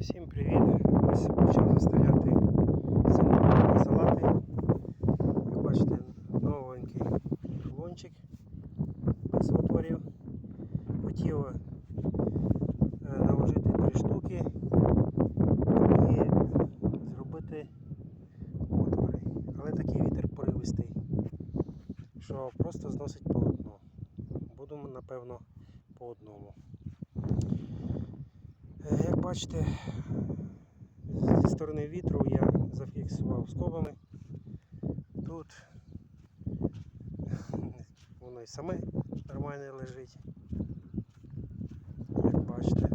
Всім привіт! Ось почав заставляти центральні салати. Як бачите, новенький рулончик без отворів. Хотів е, наложити три штуки і зробити отвори. Але такий вітер поривистий, що просто зносить полотно. Буду напевно по одному. Бачите, зі сторони вітру я зафіксував скобами. Тут воно і саме нормально лежить. Як бачите.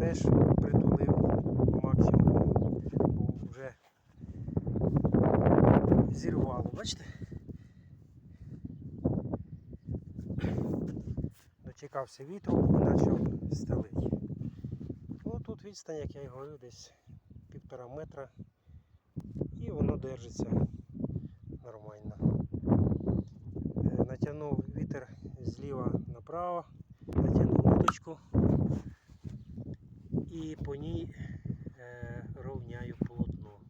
Теж притулив по максимуму, бо вже зірвало, бачите? Дочекався вітру і почав стелити. Ну тут відстань, як я й говорю, десь півтора метра і воно держиться нормально. Е, Натягнув вітер зліва направо, натягнув ниточку і по ній е, ровняю полотно.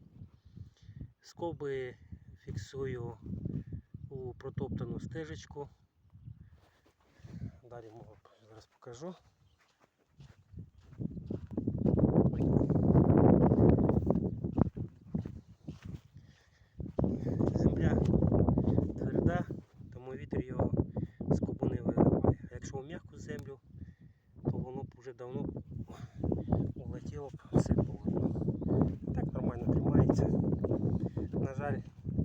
Скоби фіксую у протоптану стежечку. Далі можу зараз покажу. Земля тверда, тому вітер його з кубу не вириває. А якщо в м'яку землю, то воно б вже давно улетіло б все полотно. Так нормально тримається. На жаль,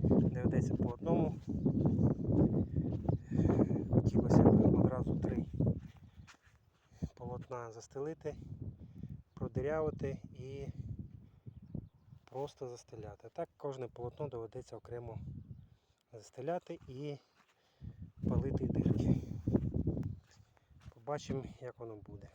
доведеться по одному. Хотілося б одразу три полотна застелити, продирявити і просто застеляти. Так кожне полотно доведеться окремо застеляти і палити дирки. Побачимо, як воно буде.